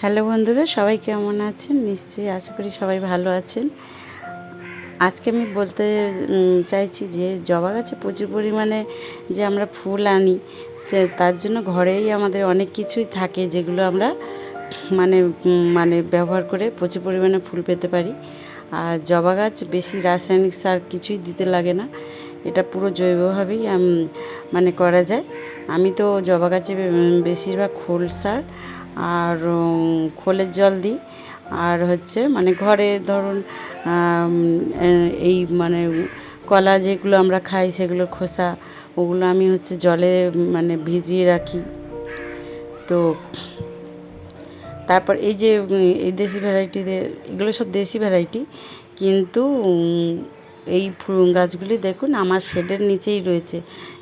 Hello বন্ধুরা, সবাই কেমন আছেন? নিশ্চয়ই আশা করি সবাই ভালো আছেন। আজকে আমি বলতে চাইছি যে জবা গাছে প্রচুর পরিমাণে যে আমরা ফুল আনি, সে তার জন্য ঘরেই আমাদের অনেক কিছুই থাকে যেগুলো আমরা মানে মানে ব্যবহার করে প্রচুর পরিমাণে ফুল পেতে পারি। আর জবা গাছ বেশি রাসায়নিক সার কিছুই দিতে লাগে না, এটা পুরো জৈবভাবেই মানে করা যায়। আমি তো জবা গাছে বেশিরভাগ খোল সার আর খোলের জল দিই। আর হচ্ছে মানে ঘরে ধরুন এই মানে কলা যেগুলো আমরা খাই, সেগুলো খোসা, ওগুলো আমি হচ্ছে জলে মানে ভিজিয়ে রাখি। তো তারপর এই যে এই দেশি ভ্যারাইটিদের এগুলো সব দেশি ভ্যারাইটি কিন্তু এই গাছগুলি দেখুন, আমার শেডের নিচেই রয়েছে।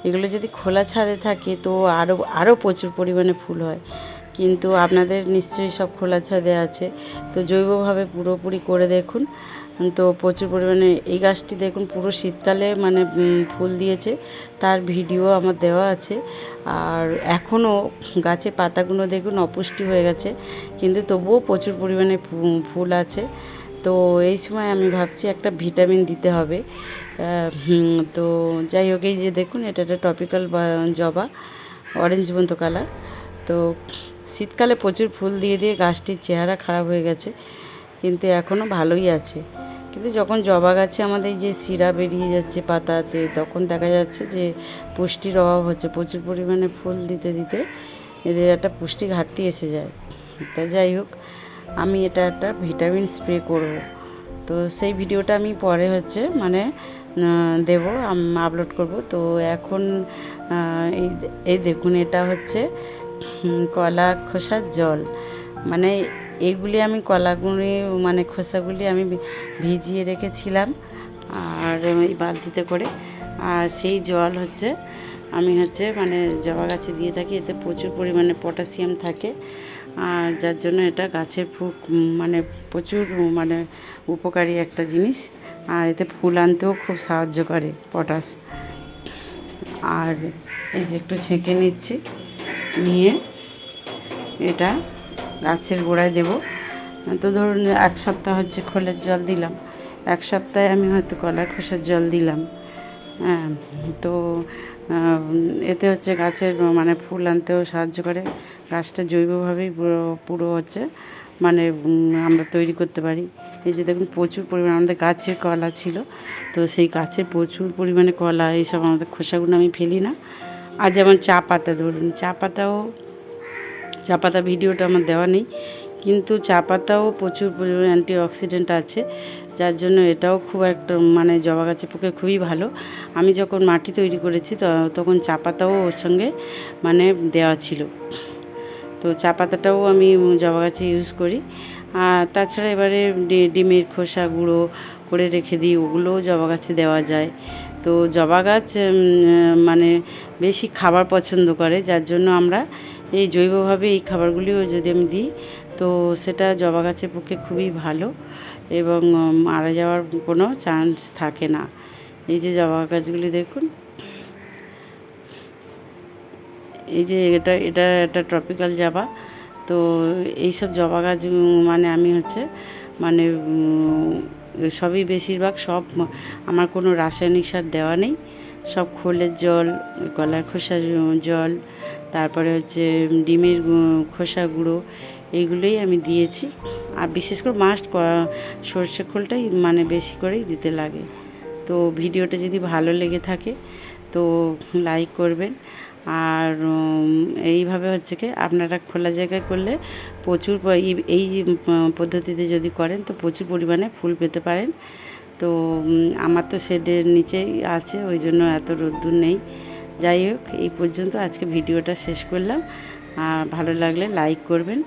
এগুলো যদি খোলা ছাদে থাকে, তো আরও আরও প্রচুর পরিমাণে ফুল হয়। কিন্তু আপনাদের নিশ্চয়ই সব খোলা ছাদে আছে। তো জৈবভাবে পুরোপুরি করে দেখুন। তো প্রচুর পরিমাণে এই গাছটি দেখুন, পুরো শীতকালে মানে ফুল দিয়েছে। তার ভিডিও আমার দেওয়া আছে। আর এখনও গাছের পাতাগুলো দেখুন অপুষ্টি হয়ে গেছে। কিন্তু তবুও প্রচুর পরিমাণে ফুল আছে। তো এই সময় আমি ভাবছি একটা ভিটামিন দিতে হবে। তো যাই হোক, এই যে দেখুন, এটা একটা টপিক্যাল জবা, অরেঞ্জ বন্ত কালার। তো শীতকালে প্রচুর ফুল দিয়ে দিয়ে গাছটির চেহারা খারাপ হয়ে গেছে, কিন্তু এখনও ভালোই আছে। কিন্তু যখন জবা গাছে আমাদের যে শিরা বেরিয়ে যাচ্ছে পাতাতে, তখন দেখা যাচ্ছে যে পুষ্টির অভাব হচ্ছে, প্রচুর পরিমাণে ফুল দিতে দিতে এদের একটা পুষ্টি ঘাটতি এসে যায়। তা যাই হোক, আমি এটা একটা ভিটামিন স্প্রে করব। তো সেই ভিডিওটা আমি পরে হচ্ছে মানে দেব আপলোড করব। তো এখন এই দেখুন, এটা হচ্ছে কলা খোসার জল। মানে এগুলি আমি কলাগুলি মানে খোসাগুলি আমি ভিজিয়ে রেখেছিলাম আর এই বালতিতে করে। আর সেই জল হচ্ছে, আমি হচ্ছে মানে জবা গাছে দিয়ে থাকি, এতে প্রচুর পরিমাণে পটাশিয়াম থাকে। আর যার জন্য এটা গাছের ফুল মানে প্রচুর মানে উপকারী একটা জিনিস। আর এতে ফুল আনতেও খুব সাহায্য করে পটাশ। আর এই যে একটু ছেঁকে নিচ্ছি। নিয়ে এটা গাছের গোড়ায় দেব। তো ধরুন এক সপ্তাহ হচ্ছে খোলের জল দিলাম। এক সপ্তাহে আমি হয়তো কলার খোসার জল দিলাম। হ্যাঁ তো এতে হচ্ছে গাছের মানে ফুল আনতেও সাহায্য করে। গাছটা জৈবভাবেই পুরো পুরো হচ্ছে মানে আমরা তৈরি করতে পারি। এই যে দেখুন প্রচুর পরিমাণে আমাদের গাছের কলা ছিল। তো সেই গাছের প্রচুর পরিমাণে কলা, এইসব আমাদের খোসাগুলো আমি ফেলি না। আর যেমন চা পাতা ধরুন। চা পাতাও, চা পাতা ভিডিওটা আমার দেওয়া নেই। কিন্তু চা পাতাও প্রচুর পরিমাণে অ্যান্টি অক্সিডেন্ট আছে। যার জন্য এটাও খুব একটা মানে জবা গাছের পক্ষে খুবই ভালো। আমি যখন মাটি তৈরি করেছি তখন চা পাতাও ওর সঙ্গে মানে দেওয়া ছিল। তো চা পাতাটাও আমি জবা গাছে ইউজ করি। আর তাছাড়া এবারে ডিমের খোসা গুঁড়ো করে রেখে দিই, ওগুলোও জবা গাছে দেওয়া যায়। তো জবা গাছ মানে বেশি খাবার পছন্দ করে, যার জন্য আমরা এই জৈবভাবে এই খাবারগুলিও যদি আমি দিই, তো সেটা জবা গাছের পক্ষে খুবই ভালো এবং মারা যাওয়ার কোনো চান্স থাকে না। এই যে জবা গাছগুলি দেখুন। এই যে এটা এটা একটা ট্রপিক্যাল জবা। তো এইসব জবা গাছ মানে আমি হচ্ছে মানে সবই বেশিরভাগ সব আমার কোনো রাসায়নিক সার দেওয়া নেই। সব খোলের জল, গলার খোসার জল, তারপরে হচ্ছে ডিমের খোসা গুঁড়ো এইগুলোই আমি দিয়েছি। আর বিশেষ করে মাস্ট সর্ষে খোলটাই মানে বেশি করেই দিতে লাগে। তো ভিডিওটা যদি ভালো লেগে থাকে, তো লাইক করবেন। আর এইভাবে হচ্ছে কি আপনারা খোলা জায়গায় করলে প্রচুর এই- পদ্ধতিতে যদি করেন তো প্রচুর পরিমাণে ফুল পেতে পারেন। তো আমার তো শেডের নিচেই আছে, ওই জন্য এত রোদ্দুর নেই। যাই হোক, এই পর্যন্ত আজকে ভিডিওটা শেষ করলাম। আর ভালো লাগলে লাইক করবেন।